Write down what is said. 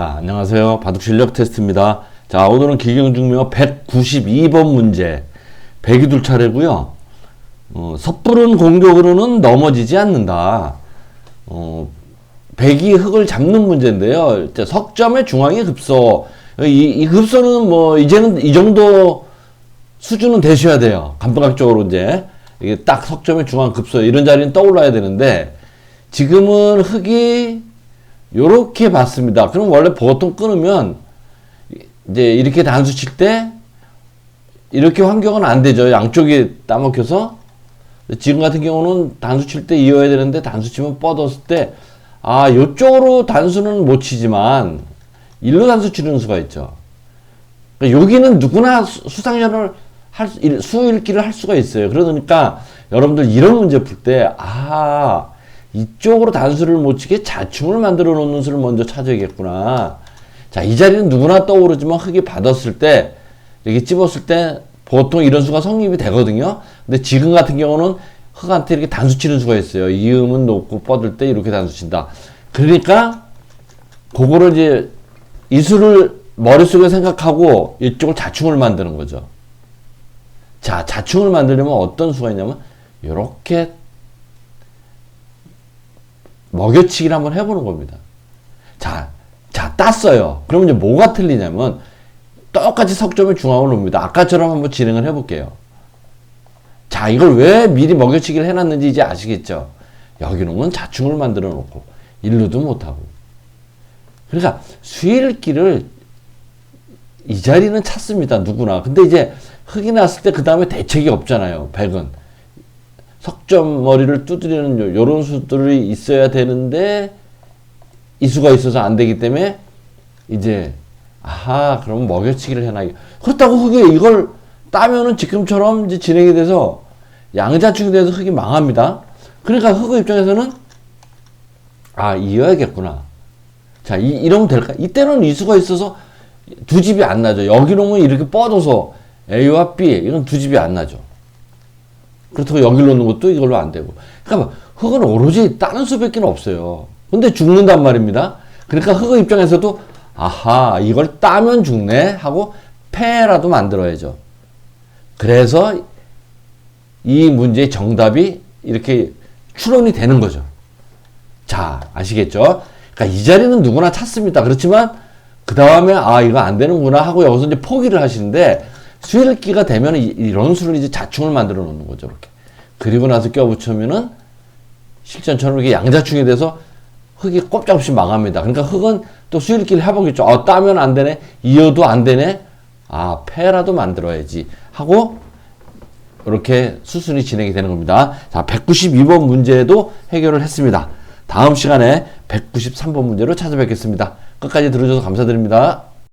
자, 안녕하세요. 바둑 실력 테스트입니다. 자, 오늘은 기경중묘 192번 문제. 백이둘 차례고요. 어, 섣부른 공격으로는 넘어지지 않는다. 어, 백이 흙을 잡는 문제인데요. 석점의 중앙의 급소. 이, 이 급소는 뭐, 이제는 이 정도 수준은 되셔야 돼요. 감각적으로 이제. 이게 딱 석점의 중앙 급소. 이런 자리는 떠올라야 되는데, 지금은 흙이 요렇게 봤습니다. 그럼 원래 보통 끊으면 이제 이렇게 단수 칠 때 이렇게 환경은 안 되죠. 양쪽이 따먹혀서 지금 같은 경우는 단수 칠 때 이어야 되는데 단수 치면 뻗었을 때 아, 요쪽으로 단수는 못 치지만 일로 단수 치는 수가 있죠. 그러니까 여기는 누구나 수- 수상전을 할, 수- 일- 수읽기를 할 수가 있어요. 그러니까 여러분들 이런 문제 풀 때, 아, 이쪽으로 단수를 못 치게 자충을 만들어 놓는 수를 먼저 찾아야겠구나. 자, 이 자리는 누구나 떠오르지만 흙이 받았을 때, 이렇게 찝었을 때 보통 이런 수가 성립이 되거든요. 근데 지금 같은 경우는 흙한테 이렇게 단수 치는 수가 있어요. 이음은 놓고 뻗을 때 이렇게 단수 친다. 그러니까, 그거를 이제 이 수를 머릿속에 생각하고 이쪽을 자충을 만드는 거죠. 자, 자충을 만들려면 어떤 수가 있냐면 이렇게 먹여치기를 한번 해보는 겁니다. 자, 자, 땄어요. 그럼 이제 뭐가 틀리냐면 똑같이 석점의 중앙을 놓습니다. 아까처럼 한번 진행을 해볼게요. 자, 이걸 왜 미리 먹여치기를 해놨는지 이제 아시겠죠? 여기 놓으면 자충을 만들어 놓고 일루도 못하고. 그러니까 수일기를 이 자리는 찾습니다. 누구나. 근데 이제 흙이 났을 때 그 다음에 대책이 없잖아요. 백은. 석점 머리를 두드리는 요- 요런 수들이 있어야 되는데 이수가 있어서 안 되기 때문에 이제 아하 그럼 먹여치기를 해놔 그렇다고 흙이 이걸 따면은 지금처럼 이제 진행이 돼서 양자충이 돼서 흙이 망합니다. 그러니까 흙의 입장에서는 아 이어야겠구나. 자 이, 이러면 될까? 이때는 이수가 있어서 두 집이 안 나죠. 여기 놓으면 이렇게 뻗어서 A와 B 이건 두 집이 안 나죠. 그렇다고 여기 놓는 것도 이걸로 안 되고. 그러니까 흙은 오로지 다른 수밖에 없어요. 근데 죽는단 말입니다. 그러니까 흙의 입장에서도 아하 이걸 따면 죽네 하고 패라도 만들어야죠. 그래서 이 문제의 정답이 이렇게 추론이 되는 거죠. 자, 아시겠죠? 그러니까 이 자리는 누구나 찾습니다. 그렇지만 그 다음에 아 이거 안 되는구나 하고 여기서 이제 포기를 하시는데 수일기가 되면 이- 이런 수를 이제 자충을 만들어 놓는 거죠. 이렇게. 그리고 나서 껴붙이면은 실전처럼 이렇게 양자충이 돼서 흙이 꼼짝없이 망합니다. 그러니까 흙은 또 수일기를 해보겠죠. 아, 따면 안 되네. 이어도 안 되네. 아, 패라도 만들어야지. 하고 이렇게 수순이 진행이 되는 겁니다. 자, 192번 문제도 해결을 했습니다. 다음 시간에 193번 문제로 찾아뵙겠습니다. 끝까지 들어줘서 감사드립니다.